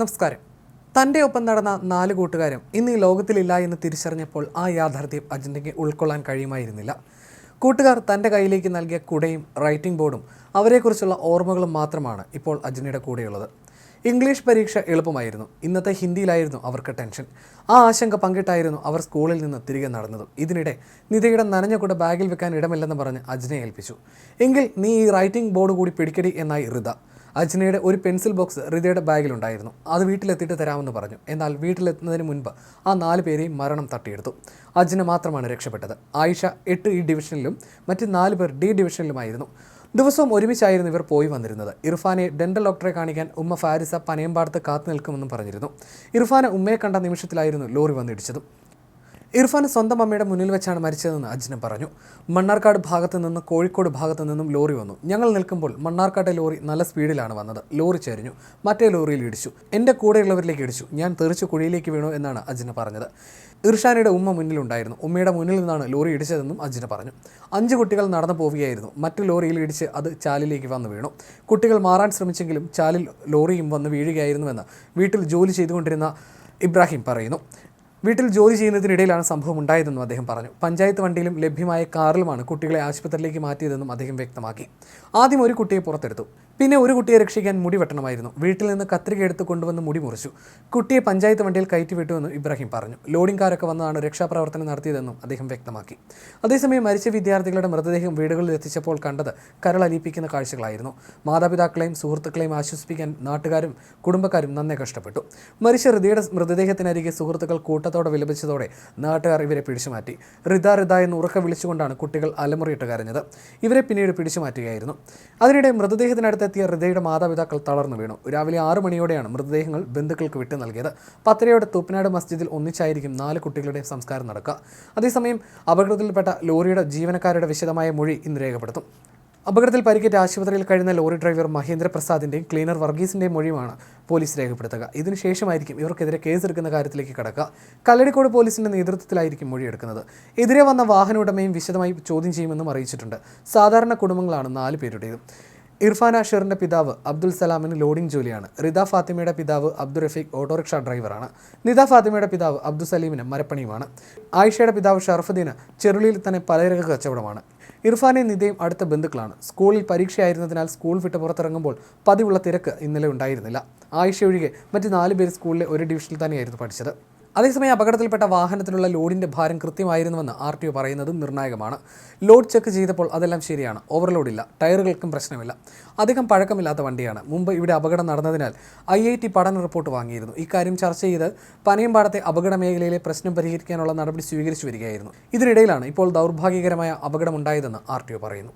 നമസ്കാരം. തന്റെ ഒപ്പം നടന്ന നാല് കൂട്ടുകാരും ഇന്ന് ഈ ലോകത്തിലില്ല എന്ന് തിരിച്ചറിഞ്ഞപ്പോൾ ആ യാഥാർത്ഥ്യം അജിന്റെക്ക് ഉൾക്കൊള്ളാൻ കഴിയുമായിരുന്നില്ല. കൂട്ടുകാർ തന്റെ കയ്യിലേക്ക് നൽകിയ കുടയും റൈറ്റിംഗ് ബോർഡും അവരെക്കുറിച്ചുള്ള ഓർമ്മകളും മാത്രമാണ് ഇപ്പോൾ അജിനയുടെ കൂടെയുള്ളത്. ഇംഗ്ലീഷ് പരീക്ഷ എളുപ്പമായിരുന്നു. ഇന്നത്തെ ഹിന്ദിയിലായിരുന്നു അവർക്ക് ടെൻഷൻ. ആ ആശങ്ക പങ്കിട്ടായിരുന്നു അവർ സ്കൂളിൽ നിന്ന് തിരികെ നടന്നത്. ഇതിനിടെ നിധിയുടെ നനഞ്ഞ കൂടെ ബാഗിൽ വെക്കാൻ ഇടമില്ലെന്ന് പറഞ്ഞ് അജിനെ ഏൽപ്പിച്ചു. എങ്കിൽ നീ ഈ റൈറ്റിംഗ് ബോർഡ് കൂടി പിടിക്കടി എന്നായി ഋത. അജ്നയുടെ ഒരു പെൻസിൽ ബോക്സ് ഹൃദയുടെ ബാഗിലുണ്ടായിരുന്നു. അത് വീട്ടിലെത്തിയിട്ട് തരാമെന്ന് പറഞ്ഞു. എന്നാൽ വീട്ടിലെത്തുന്നതിന് മുൻപ് ആ നാല് പേരെയും മരണം തട്ടിയെടുത്തു. അജ്ന മാത്രമാണ് രക്ഷപ്പെട്ടത്. ആയിഷ എട്ട് ഈ ഡിവിഷനിലും മറ്റ് നാല് പേർ ഡി ഡിവിഷനിലുമായിരുന്നു. ദിവസവും ഒരുമിച്ചായിരുന്നു ഇവർ പോയി വന്നിരുന്നത്. ഇർഫാനെ ഡെന്റൽ ഡോക്ടറെ കാണിക്കാൻ ഉമ്മ ഫാരിസ പനയമ്പാടത്ത് കാത്തു നിൽക്കുമെന്നും പറഞ്ഞിരുന്നു. ഇർഫാനെ ഉമ്മയെ കണ്ട നിമിഷത്തിലായിരുന്നു ലോറി വന്നിടിച്ചതും. ഇർഫാൻ സ്വന്തം അമ്മയുടെ മുന്നിൽ വെച്ചാണ് മരിച്ചതെന്ന് അജ്ന പറഞ്ഞു. മണ്ണാർക്കാട് ഭാഗത്ത് നിന്ന് കോഴിക്കോട് ഭാഗത്ത് നിന്നും ലോറി വന്നു. ഞങ്ങൾ നിൽക്കുമ്പോൾ മണ്ണാർക്കാട്ടെ ലോറി നല്ല സ്പീഡിലാണ് വന്നത്. ലോറി ചെരിഞ്ഞു. മറ്റേ ലോറിയിൽ ഇടിച്ചു. എന്റെ കൂടെയുള്ളവരിലേക്ക് ഇടിച്ചു. ഞാൻ തെറിച്ചു കുഴിയിലേക്ക് വീണു എന്നാണ് അജ്ന പറഞ്ഞത്. ഇർഷാനയുടെ ഉമ്മ മുന്നിലുണ്ടായിരുന്നു ഉമ്മയുടെ മുന്നിൽ നിന്നാണ് ലോറി ഇടിച്ചതെന്നും അജ്ന പറഞ്ഞു. അഞ്ച് കുട്ടികൾ നടന്നു പോവുകയായിരുന്നു. മറ്റു ലോറിയിൽ ഇടിച്ച് അത് ചാലിലേക്ക് വന്നു വീണു. കുട്ടികൾ മാറാൻ ശ്രമിച്ചെങ്കിലും ചാലിൽ ലോറിയും വന്ന് വീഴുകയായിരുന്നുവെന്ന് വീട്ടിൽ ജോലി ചെയ്തുകൊണ്ടിരുന്ന ഇബ്രാഹിം പറയുന്നു. വീട്ടിൽ ജോലി ചെയ്യുന്നതിനിടയിലാണ് സംഭവം ഉണ്ടായതെന്നും അദ്ദേഹം പറഞ്ഞു. പഞ്ചായത്ത് വണ്ടിയിലും ലഭ്യമായ കാറിലുമാണ് കുട്ടികളെ ആശുപത്രിയിലേക്ക് മാറ്റിയതെന്നും അദ്ദേഹം വ്യക്തമാക്കി. ആദ്യം ഒരു കുട്ടിയെ പുറത്തെടുത്തു. പിന്നെ ഒരു കുട്ടിയെ രക്ഷിക്കാൻ മുടി വെട്ടണമായിരുന്നു. വീട്ടിൽ നിന്ന് കത്രിക എടുത്ത് കൊണ്ടുവന്ന് മുടി മുറിച്ചു. കുട്ടിയെ പഞ്ചായത്ത് വണ്ടിയിൽ കയറ്റി വിട്ടുവെന്ന് ഇബ്രാഹിം പറഞ്ഞു. ലോഡിംഗ് കാരൊക്കെ വന്നതാണ് രക്ഷാപ്രവർത്തനം നടത്തിയതെന്നും അദ്ദേഹം വ്യക്തമാക്കി. അതേസമയം മരിച്ച വിദ്യാർത്ഥികളുടെ മൃതദേഹം വീടുകളിൽ എത്തിച്ചപ്പോൾ കണ്ടത് കരളലിയിപ്പിക്കുന്ന കാഴ്ചകളായിരുന്നു. മാതാപിതാക്കളെയും സുഹൃത്തുക്കളെയും ആശ്വസിപ്പിക്കാൻ നാട്ടുകാരും കുടുംബക്കാരും നന്നേ കഷ്ടപ്പെട്ടു. മരിച്ച ഹൃദയുടെ മൃതദേഹത്തിനരികെ സുഹൃത്തുക്കൾ കൂട്ടത്തോടെ വിലപിച്ചതോടെ നാട്ടുകാർ ഇവരെ പിടിച്ചുമാറ്റി. റിത റിത എന്ന് ഉറക്ക വിളിച്ചുകൊണ്ടാണ് കുട്ടികൾ അലമുറിയിട്ട് കരഞ്ഞത്. ഇവരെ പിന്നീട് പിടിച്ചുമാറ്റുകയായിരുന്നു. അതിനിടെ മൃതദേഹത്തിനടുത്തെത്തിയ റിതയുടെ മാതാപിതാക്കൾ തളർന്നു വീണു. രാവിലെ ആറു മണിയോടെയാണ് മൃതദേഹങ്ങൾ ബന്ധുക്കൾക്ക് വിട്ടു നൽകിയത്. പത്തരയോടെ തൂപ്പനാട് മസ്ജിദിൽ ഒന്നിച്ചായിരിക്കും നാല് കുട്ടികളുടെ സംസ്കാരം നടക്കുക. അതേസമയം അപകടത്തിൽപ്പെട്ട ലോറിയുടെ ജീവനക്കാരുടെ വിശദമായ മൊഴി ഇന്ന് രേഖപ്പെടുത്തും. അപകടത്തിൽ പരിക്കേറ്റ ആശുപത്രിയിൽ കഴിയുന്ന ലോറി ഡ്രൈവർ മഹേന്ദ്ര പ്രസാദിന്റെയും ക്ലീനർ വർഗീസിന്റെയും മൊഴിയുമാണ് പോലീസ് രേഖപ്പെടുത്തുക. ഇതിനുശേഷമായിരിക്കും ഇവർക്കെതിരെ കേസെടുക്കുന്ന കാര്യത്തിലേക്ക് കടക്കുക. കല്ലടിക്കോട് പോലീസിന്റെ നേതൃത്വത്തിലായിരിക്കും മൊഴിയെടുക്കുന്നത്. എതിരെ വന്ന വാഹന ഉടമയും വിശദമായി ചോദ്യം ചെയ്യുമെന്നും അറിയിച്ചിട്ടുണ്ട്. സാധാരണ കുടുംബങ്ങളാണ് നാല് പേരുടേതും. ഇർഫാൻ അഷറിന്റെ പിതാവ് അബ്ദുൽ സലാമിന് ലോഡിംഗ് ജോലിയാണ്. റിദ ഫാത്തിമയുടെ പിതാവ് അബ്ദുൾ റഫീഖ് ഓട്ടോറിക്ഷ ഡ്രൈവറാണ്. നിദ ഫാത്തിമയുടെ പിതാവ് അബ്ദുൽ സലീമിന് മരപ്പണിയുമാണ്. ആയിഷയുടെ പിതാവ് ഷറഫുദ്ദീന് ചെറുളിയിൽ തന്നെ പലചരക കച്ചവടമാണ്. ഇർഫാനെ നിതയും അടുത്ത ബന്ധുക്കളാണ്. സ്കൂളിൽ പരീക്ഷയായിരുന്നതിനാൽ സ്കൂൾ വിട്ട് പുറത്തിറങ്ങുമ്പോൾ പതിവുള്ള തിരക്ക് ഇന്നലെ ഉണ്ടായിരുന്നില്ല. ആയിഷ ഒഴികെ മറ്റ് നാല് പേര് സ്കൂളിലെ ഒരു ഡിവിഷനിൽ തന്നെയായിരുന്നു പഠിച്ചത്. അതേസമയം അപകടത്തിൽപ്പെട്ട വാഹനത്തിലുള്ള ലോഡിന്റെ ഭാരം കൃത്യമായിരുന്നുവെന്ന് ആർ ടി ഒ പറയുന്നതും നിർണായകമാണ്. ലോഡ് ചെക്ക് ചെയ്തപ്പോൾ അതെല്ലാം ശരിയാണ്. ഓവർലോഡില്ല. ടയറുകൾക്കും പ്രശ്നമില്ല. അധികം പഴക്കമില്ലാത്ത വണ്ടിയാണ്. മുമ്പ് ഇവിടെ അപകടം നടന്നതിനാൽ ഐ ഐ ടി പഠന റിപ്പോർട്ട് വാങ്ങിയിരുന്നു. ഇക്കാര്യം ചർച്ച ചെയ്ത് പനയമ്പാടത്തെ അപകട മേഖലയിലെ പ്രശ്നം പരിഹരിക്കാനുള്ള നടപടി സ്വീകരിച്ചു വരികയായിരുന്നു. ഇതിനിടയിലാണ് ഇപ്പോൾ ദൗർഭാഗ്യകരമായ അപകടമുണ്ടായതെന്ന് ആർ ടി ഒ പറയുന്നു.